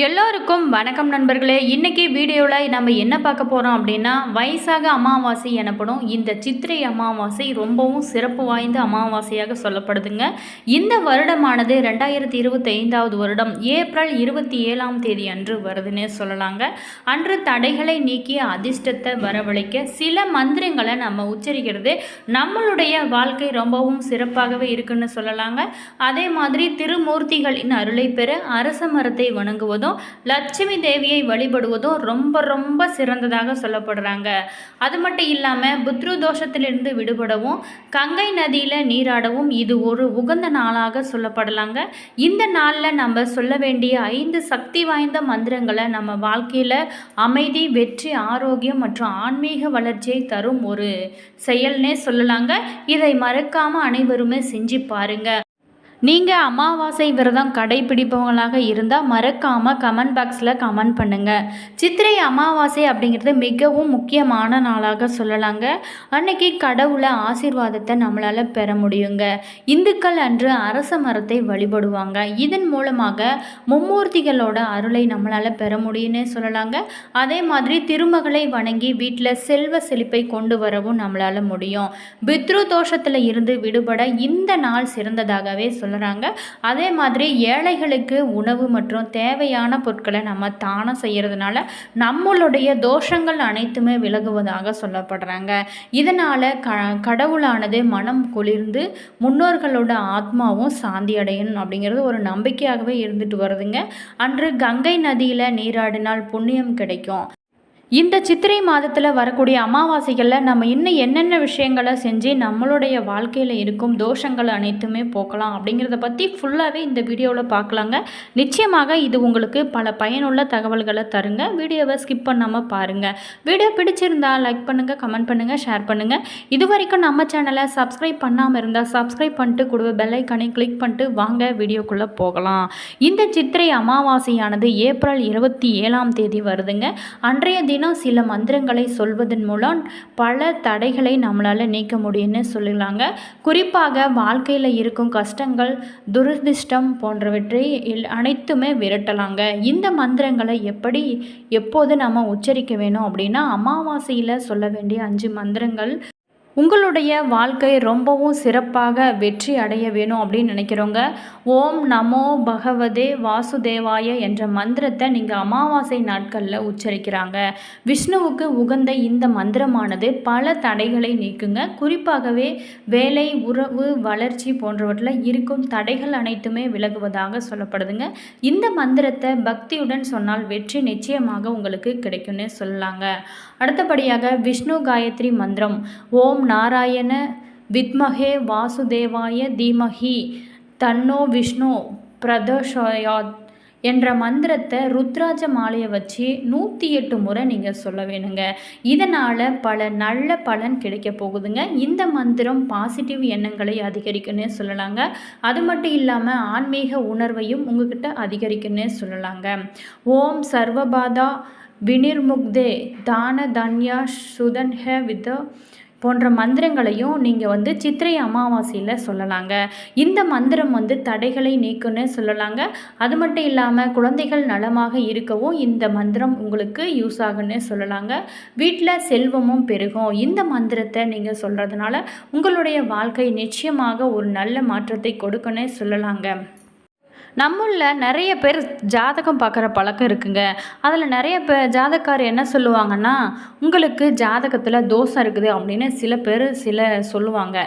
எல்லோருக்கும் வணக்கம் நண்பர்களே. இன்றைக்கி வீடியோவில் நம்ம என்ன பார்க்க போகிறோம் அப்படின்னா வயசாக அமாவாசை எனப்படும் இந்த சித்திரை அமாவாசை ரொம்பவும் சிறப்பு வாய்ந்த அமாவாசையாக சொல்லப்படுதுங்க. இந்த வருடமானது ரெண்டாயிரத்தி இருபத்தி ஐந்தாவது வருடம் ஏப்ரல் இருபத்தி ஏழாம் தேதி அன்று வருதுன்னே சொல்லலாங்க. அன்று தடைகளை நீக்கிய அதிர்ஷ்டத்தை வரவழைக்க சில மந்திரங்களை நம்ம உச்சரிக்கிறது. நம்மளுடைய வாழ்க்கை ரொம்பவும் சிறப்பாகவே இருக்குன்னு சொல்லலாங்க. அதே மாதிரி திருமூர்த்திகளின் அருளை பெற அரச மரத்தை வணங்குவது வணங்குவதும் லட்சுமி தேவியை வழிபடுவதும் ரொம்ப ரொம்ப சிறந்ததாக சொல்லப்படுறாங்க. அது மட்டும் இல்லாமல் புத்ரு தோஷத்திலிருந்து விடுபடவும் கங்கை நதியில் நீராடவும் இது ஒரு உகந்த நாளாக சொல்லப்படலாங்க. இந்த நாளில் நம்ம சொல்ல வேண்டிய ஐந்து சக்தி வாய்ந்த மந்திரங்களை நம்ம வாழ்க்கையில் அமைதி வெற்றி ஆரோக்கியம் மற்றும் ஆன்மீக வளர்ச்சியை தரும் ஒரு செயல்னே சொல்லலாங்க. இதை மறக்காமல் அனைவருமே செஞ்சு பாருங்கள் நீங்கள் அமாவாசை விரதம் கடைபிடிப்பவங்களாக இருந்தால் மறக்காமல் கமெண்ட் பாக்ஸில் கமெண்ட் பண்ணுங்கள் சித்திரை அமாவாசை அப்படிங்கிறது மிகவும் முக்கியமான நாளாக சொல்லலாங்க. அன்னைக்கு கடவுளை ஆசீர்வாதத்தை நம்மளால் பெற முடியுங்க. இந்துக்கள் அன்று அரச மரத்தை வழிபடுவாங்க. இதன் மூலமாக மும்மூர்த்திகளோட அருளை நம்மளால் பெற முடியும்னே சொல்லலாங்க. அதே மாதிரி திருமகளை வணங்கி வீட்டில் செல்வ செழிப்பை கொண்டு வரவும் நம்மளால் முடியும். பித்ரு தோஷத்தில் இருந்து விடுபட இந்த நாள் சிறந்ததாகவே சொல்கிறாங்க அதே மாதிரி ஏழைகளுக்கு உணவு மற்றும் தேவையான பொருட்களை நம்ம தானம் செய்கிறதுனால நம்மளுடைய தோஷங்கள் அனைத்துமே விலகுவதாக சொல்லப்படுறாங்க. இதனால் க கடவுளானது மனம் குளிர்ந்து முன்னோர்களோட ஆத்மாவும் சாந்தி அடையணும் அப்படிங்கிறது ஒரு நம்பிக்கையாகவே இருந்துட்டு வருதுங்க. அன்று கங்கை நதியில் நீராடினால் புண்ணியம் கிடைக்கும். இந்த சித்திரை மாதத்தில் வரக்கூடிய அமாவாசைகளில் நம்ம இன்னும் என்னென்ன விஷயங்களை செஞ்சு நம்மளுடைய வாழ்க்கையில் இருக்கும் தோஷங்கள் அனைத்துமே போக்கலாம் அப்படிங்கிறத பற்றி ஃபுல்லாகவே இந்த வீடியோவில் பார்க்கலாங்க. நிச்சயமாக இது உங்களுக்கு பல பயனுள்ள தகவல்களை தருங்க. வீடியோவை ஸ்கிப் பண்ணாமல் பாருங்கள் வீடியோ பிடிச்சிருந்தா லைக் பண்ணுங்கள் கமெண்ட் பண்ணுங்கள் ஷேர் பண்ணுங்கள் இது வரைக்கும் நம்ம சேனலை சப்ஸ்கிரைப் பண்ணாமல் இருந்தால் சப்ஸ்கிரைப் பண்ணிட்டு கொடுவ பெல்லைக்கனை கிளிக் பண்ணிட்டு வாங்க வீடியோக்குள்ளே போகலாம். இந்த சித்திரை அமாவாசையானது ஏப்ரல் இருபத்தி ஏழாம் தேதி வருதுங்க. அன்றைய தினம் தினம் சில மந்திரங்களை சொல்வதன் மூலம் பல தடைகளை நம்மளால் நீக்க முடியும்னு சொல்லலாங்க குறிப்பாக வாழ்க்கையில் இருக்கும் கஷ்டங்கள் துரதிர்ஷ்டம் போன்றவற்றை எல்- அனைத்துமே விரட்டலாங்க. இந்த மந்திரங்களை எப்படி எப்போது நம்ம உச்சரிக்க வேணும் அப்படின்னா அமாவாசையில் சொல்ல வேண்டிய அஞ்சு மந்திரங்கள் உங்களுடைய வாழ்க்கை ரொம்பவும் சிறப்பாக வெற்றி அடைய வேணும் அப்படின்னு நினைக்கிறவங்க ஓம் நமோ பகவதே வாசுதேவாய என்ற மந்திரத்தை நீங்கள் அமாவாசை நாட்களில் உச்சரிக்கிறாங்க. விஷ்ணுவுக்கு உகந்த இந்த மந்திரமானது பல தடைகளை நீக்குங்க. குறிப்பாகவே வேலை உறவு வளர்ச்சி போன்றவற்றில் இருக்கும் தடைகள் அனைத்துமே விலகுவதாக சொல்லப்படுதுங்க. இந்த மந்திரத்தை பக்தியுடன் சொன்னால் வெற்றி நிச்சயமாக உங்களுக்கு கிடைக்கும்னு சொல்லலாங்க. அடுத்தபடியாக விஷ்ணு காயத்ரி மந்திரம் ஓம் நாராயண வித்மகே வாசுதேவாய தீமஹி தன்னோ விஷ்ணு பிரதோஷயாத் என்ற மந்திரத்தை ருத்ராஜ மாலையை வச்சு நூற்றி எட்டு முறை நீங்கள் சொல்ல வேணுங்க. இதனால் பல நல்ல பலன் கிடைக்க போகுதுங்க. இந்த மந்திரம் பாசிட்டிவ் எண்ணங்களை அதிகரிக்குன்னே சொல்லலாங்க. அது மட்டும் இல்லாமல் ஆன்மீக உணர்வையும் உங்ககிட்ட அதிகரிக்குன்னே சொல்லலாங்க. ஓம் சர்வபாதா வினிர்முக்தே தான தன்யா சுதன்ஹ வித போன்ற மந்திரங்களையும் நீங்கள் வந்து சித்திரை அமாவாசையில் சொல்லலாங்க. இந்த மந்திரம் வந்து தடைகளை நீக்குன்னு சொல்லலாங்க. அது மட்டும் இல்லாமல் குழந்தைகள் நலமாக இருக்கவும் இந்த மந்திரம் உங்களுக்கு யூஸ் ஆகுன்னு சொல்லலாங்க. வீட்டில் செல்வமும் பெருகும். இந்த மந்திரத்தை நீங்கள் சொல்கிறதுனால உங்களுடைய வாழ்க்கை நிச்சயமாக ஒரு நல்ல மாற்றத்தை கொடுக்குன்னே சொல்லலாங்க. நம்மளில் நிறைய பேர் ஜாதகம் பார்க்குற பழக்கம் இருக்குங்க. அதில் நிறைய பே ஜாதக்கார் என்ன சொல்லுவாங்கன்னா உங்களுக்கு ஜாதகத்தில் தோஷம் இருக்குது அப்படின்னு சில பேர் சில சொல்லுவாங்க.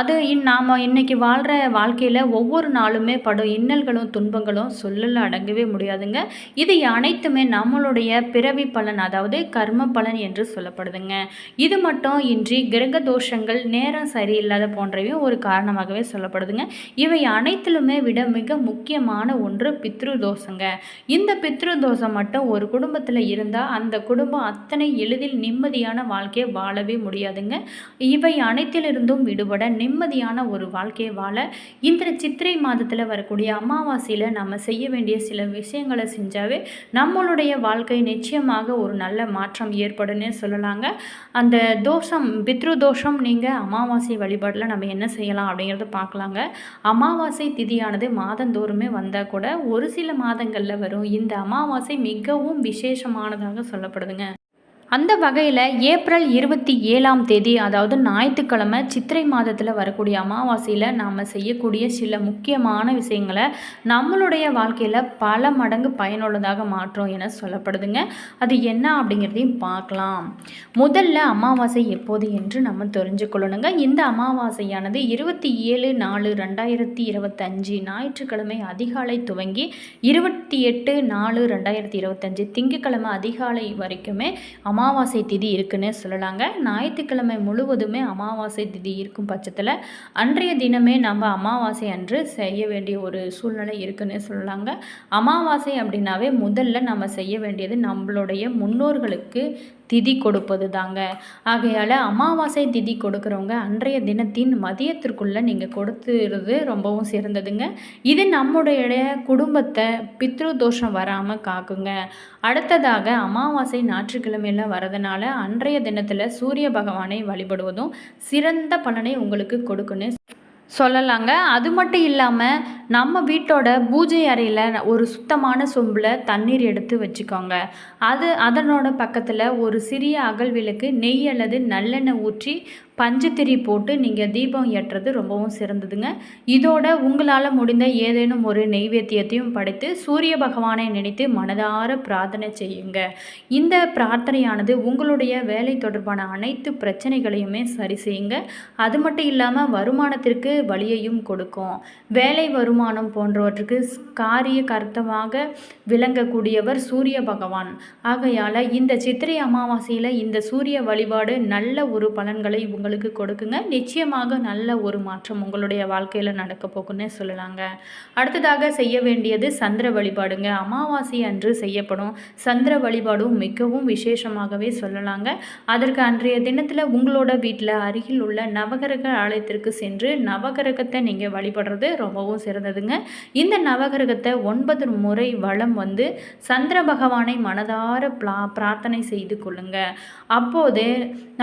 அது இன் நாம் இன்னைக்கு வாழ்கிற வாழ்க்கையில் ஒவ்வொரு நாளுமே படும் இன்னல்களும் துன்பங்களும் சொல்லல அடங்கவே முடியாதுங்க. இது அனைத்துமே நம்மளுடைய பிறவி பலன் அதாவது கர்ம பலன் என்று சொல்லப்படுதுங்க. இது மட்டும் இன்றி கிரக தோஷங்கள் நேரம் சரியில்லாத போன்றவையும் ஒரு காரணமாகவே சொல்லப்படுதுங்க. இவை அனைத்திலுமே விட மிக முக்கியமான ஒன்று பித்ரு தோஷங்க இந்த பித்ரு தோஷம் மட்டும் ஒரு குடும்பத்தில் இருந்தால் அந்த குடும்பம் அத்தனை எளிதில் நிம்மதியான வாழ்க்கையை வாழவே முடியாதுங்க. இவை அனைத்திலிருந்தும் விடுபட நிம்மதியான ஒரு வாழ்க்கையை வாழ இந்த சித்திரை மாதத்தில் வரக்கூடிய அமாவாசையில் நம்ம செய்ய வேண்டிய சில விஷயங்களை செஞ்சாவே நம்மளுடைய வாழ்க்கை நிச்சயமாக ஒரு நல்ல மாற்றம் ஏற்படும்னு சொல்லலாங்க. அந்த தோஷம் பித்ரு தோஷம் நீங்கள் அமாவாசை வழிபாடில் நம்ம என்ன செய்யலாம் அப்படிங்கிறத பார்க்கலாங்க. அமாவாசை திதியானது மாதந்தோறுமே வந்து வந்தால் கூட ஒரு சில மாதங்களில் வரும். இந்த அமாவாசை மிகவும் விசேஷமானதாக சொல்லப்படுதுங்க. அந்த வகையில் ஏப்ரல் இருபத்தி ஏழாம் தேதி அதாவது ஞாயிற்றுக்கிழமை சித்திரை மாதத்தில் வரக்கூடிய அமாவாசையில் நாம் செய்யக்கூடிய சில முக்கியமான விஷயங்களை நம்மளுடைய வாழ்க்கையில் பல மடங்கு பயனுள்ளதாக மாற்றும் என சொல்லப்படுதுங்க. அது என்ன அப்படிங்கிறதையும் பார்க்கலாம். முதல்ல அமாவாசை எப்போது என்று நம்ம தெரிஞ்சுக்கொள்ளணுங்க. இந்த அமாவாசையானது இருபத்தி ஏழு நாலு ரெண்டாயிரத்தி இருபத்தஞ்சு ஞாயிற்றுக்கிழமை அதிகாலை துவங்கி இருபத்தி எட்டு நாலு ரெண்டாயிரத்தி இருபத்தஞ்சு திங்கக்கிழமை அதிகாலை வரைக்குமே அமாவாசை திதி இருக்குன்னே சொல்லலாங்க. ஞாயிற்றுக்கிழமை முழுவதுமே அமாவாசை திதி இருக்கும் பட்சத்தில் அன்றைய தினமே நம்ம அமாவாசை அன்று செய்ய வேண்டிய ஒரு சூழ்நிலை இருக்குன்னே சொல்லலாங்க. அமாவாசை அப்படின்னாவே முதல்ல நம்ம செய்ய வேண்டியது நம்மளுடைய முன்னோர்களுக்கு திதி கொடுப்பது தாங்க ஆகையால் அமாவாசை திதி கொடுக்குறவங்க அன்றைய தினத்தின் மதியத்திற்குள்ளே நீங்கள் கொடுத்துறது ரொம்பவும் சிறந்ததுங்க. இது நம்முடைய குடும்பத்தை பித்ரு தோஷம் வராமல் காக்குங்க. அடுத்ததாக அமாவாசை ஞாயிற்றுக்கிழமையில் வரதுனால அன்றைய தினத்தில் சூரிய பகவானை வழிபடுவதும் சிறந்த பலனை உங்களுக்கு கொடுக்குன்னு சொல்லலாங்க. அது மட்டும் இல்லாமல் நம்ம வீட்டோட பூஜை அறையில் ஒரு சுத்தமான சொம்பில் தண்ணீர் எடுத்து வச்சுக்கோங்க. அது அதனோட பக்கத்தில் ஒரு சிறிய அகல் விளக்கு நெய் அல்லது நல்லெண்ணெய் ஊற்றி பஞ்சுத்திரி போட்டு நீங்கள் தீபம் ஏற்றுறது ரொம்பவும் சிறந்ததுங்க. இதோட உங்களால் முடிந்த ஏதேனும் ஒரு நெய்வேத்தியத்தையும் படைத்து சூரிய பகவானை நினைத்து மனதார பிரார்த்தனை செய்யுங்க. இந்த பிரார்த்தனையானது உங்களுடைய வேலை தொடர்பான அனைத்து பிரச்சனைகளையுமே சரி செய்யுங்க. அது மட்டும் இல்லாமல் வருமானத்திற்கு வழியையும் கொடுக்கும். வேலை வருமானம் போன்றவற்றுக்கு காரிய கர்த்தமாக விளங்கக்கூடியவர் சூரிய பகவான். ஆகையால் இந்த சித்திரை அமாவாசையில் இந்த சூரிய வழிபாடு நல்ல ஒரு பலன்களை உங்களுக்கு கொடுக்குங்க. நிச்சயமாக நல்ல ஒரு மாற்றம் உங்களுடைய வாழ்க்கையில் நடக்க போகுன்னே சொல்லலாங்க. அடுத்ததாக செய்ய வேண்டியது சந்திர வழிபாடுங்க. அமாவாசை அன்று செய்யப்படும் சந்திர வழிபாடும் மிகவும் விசேஷமாகவே சொல்லலாங்க. அதற்கு அன்றைய தினத்தில் உங்களோட வீட்டில் அருகில் உள்ள நவகிரக ஆலயத்திற்கு சென்று நவகிரகத்தை நீங்கள் வழிபடுறது ரொம்பவும் சிறந்ததுங்க. இந்த நவகிரகத்தை ஒன்பது முறை வளம் வந்து சந்திர பகவானை மனதார பிரார்த்தனை செய்து கொள்ளுங்க. அப்போது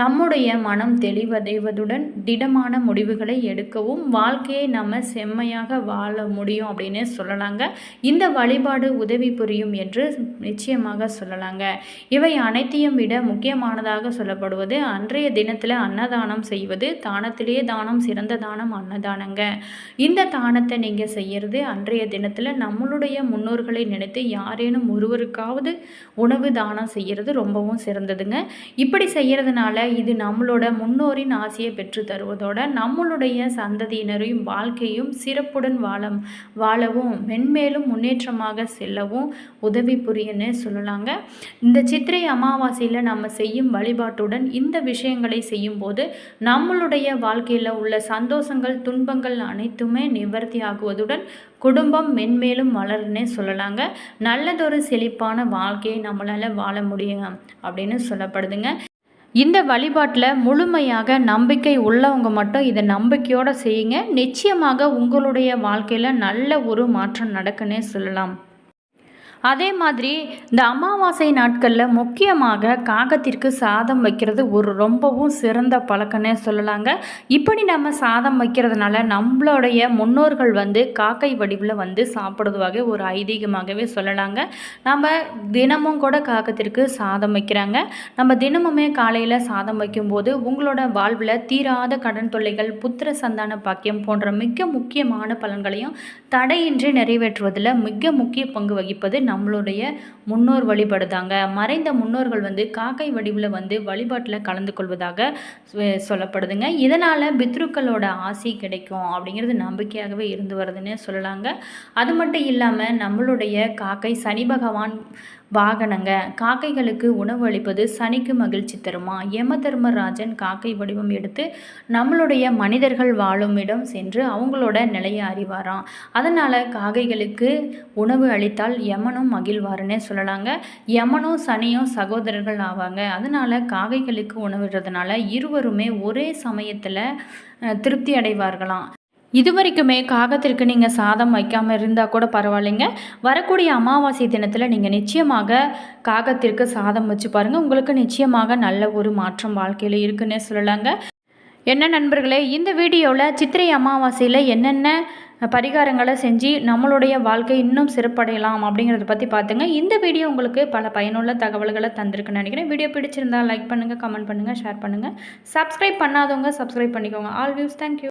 நம்முடைய மனம் தெளிவு செய்வதைவதுடன் திடமான முடிவுகளை எடுக்கவும் வாழ்க்கையை நம்ம செம்மையாக வாழ முடியும் அப்படின்னு சொல்லலாங்க. இந்த வழிபாடு உதவி புரியும் என்று நிச்சயமாக சொல்லலாங்க. இவை அனைத்தையும் விட முக்கியமானதாக சொல்லப்படுவது அன்றைய தினத்தில் அன்னதானம் செய்வது தானத்திலேயே தானம் சிறந்த தானம் அன்னதானங்க. இந்த தானத்தை நீங்கள் செய்கிறது அன்றைய தினத்தில் நம்மளுடைய முன்னோர்களை நினைத்து யாரேனும் ஒருவருக்காவது உணவு தானம் செய்கிறது ரொம்பவும் சிறந்ததுங்க. இப்படி செய்கிறதுனால இது நம்மளோட முன்னோரின் கடவுளின் ஆசையை பெற்று தருவதோட நம்மளுடைய சந்ததியினரையும் வாழ்க்கையும் சிறப்புடன் வாழ வாழவும் மென்மேலும் முன்னேற்றமாக செல்லவும் உதவி புரியன்னு சொல்லலாங்க. இந்த சித்திரை அமாவாசையில் நம்ம செய்யும் வழிபாட்டுடன் இந்த விஷயங்களை செய்யும்போது நம்மளுடைய வாழ்க்கையில் உள்ள சந்தோஷங்கள் துன்பங்கள் அனைத்துமே நிவர்த்தி ஆகுவதுடன் குடும்பம் மென்மேலும் வளருன்னே சொல்லலாங்க. நல்லதொரு செழிப்பான வாழ்க்கையை நம்மளால் வாழ முடியும் அப்படின்னு சொல்லப்படுதுங்க. இந்த வழிபாட்டில் முழுமையாக நம்பிக்கை உள்ளவங்க மட்டும் இதை நம்பிக்கையோடு செய்யுங்க. நிச்சயமாக உங்களுடைய வாழ்க்கையில் நல்ல ஒரு மாற்றம் நடக்குன்னே சொல்லலாம். அதே மாதிரி இந்த அமாவாசை நாட்களில் முக்கியமாக காகத்திற்கு சாதம் வைக்கிறது ஒரு ரொம்பவும் சிறந்த பழக்கம்னே சொல்லலாங்க. இப்படி நம்ம சாதம் வைக்கிறதுனால நம்மளுடைய முன்னோர்கள் வந்து காக்கை வடிவில் வந்து சாப்பிடுவதாக ஒரு ஐதீகமாகவே சொல்லலாங்க. நம்ம தினமும் கூட காகத்திற்கு சாதம் வைக்கிறாங்க. நம்ம தினமுமே காலையில் சாதம் வைக்கும்போது உங்களோட வாழ்வில் தீராத கடன் தொல்லைகள் புத்திர சந்தான பாக்கியம் போன்ற மிக முக்கியமான பலன்களையும் தடையின்றி நிறைவேற்றுவதில் மிக முக்கிய பங்கு வகிப்பது நம்மளுடைய முன்னோர் வழிபடுதாங்க. மறைந்த முன்னோர்கள் வந்து காக்கை வடிவில் வந்து வழிபாட்டில் கலந்து கொள்வதாக சொல்லப்படுதுங்க. இதனால் பித்ருக்களோட ஆசி கிடைக்கும் அப்படிங்கிறது நம்பிக்கையாகவே இருந்து வருதுன்னு சொல்லலாங்க. அது மட்டும் இல்லாமல் நம்மளுடைய காக்கை சனி பகவான் வாகனங்க. காக்கைகளுக்கு உணவு அளிப்பது சனிக்கு மகிழ்ச்சி தருமா? யம தர்மராஜன் காக்கை வடிவம் எடுத்து நம்மளுடைய மனிதர்கள் வாழும் இடம் சென்று அவங்களோட நிலையை அறிவாராம். அதனால் காக்கைகளுக்கு உணவு அளித்தால் யமனும் மகிழ்வாருன்னே சொல்லலாங்க. யமனும் சனியும் சகோதரர்கள் ஆவாங்க. அதனால் காகைகளுக்கு உணவிடுறதுனால இருவருமே ஒரே சமயத்தில் திருப்தி அடைவார்களாம். இது வரைக்குமே காகத்திற்கு நீங்கள் சாதம் வைக்காமல் இருந்தால் கூட பரவாயில்லைங்க. வரக்கூடிய அமாவாசை தினத்தில் நீங்கள் நிச்சயமாக காகத்திற்கு சாதம் வச்சு பாருங்கள் உங்களுக்கு நிச்சயமாக நல்ல ஒரு மாற்றம் வாழ்க்கையில் இருக்குன்னே சொல்லலாங்க. என்ன நண்பர்களே இந்த வீடியோவில் சித்திரை அமாவாசையில் என்னென்ன பரிகாரங்களை செஞ்சு நம்மளுடைய வாழ்க்கை இன்னும் சிறப்படையலாம் அப்படிங்கிறத பற்றி பார்த்துங்க. இந்த வீடியோ உங்களுக்கு பல பயனுள்ள தகவல்களை தந்திருக்குன்னு நினைக்கிறேன். வீடியோ பிடிச்சிருந்தால் லைக் பண்ணுங்கள் கமெண்ட் பண்ணுங்கள் ஷேர் பண்ணுங்கள் சப்ஸ்கிரைப் பண்ணாதவங்க சப்ஸ்கிரைப் பண்ணிக்கோங்க. All views thank you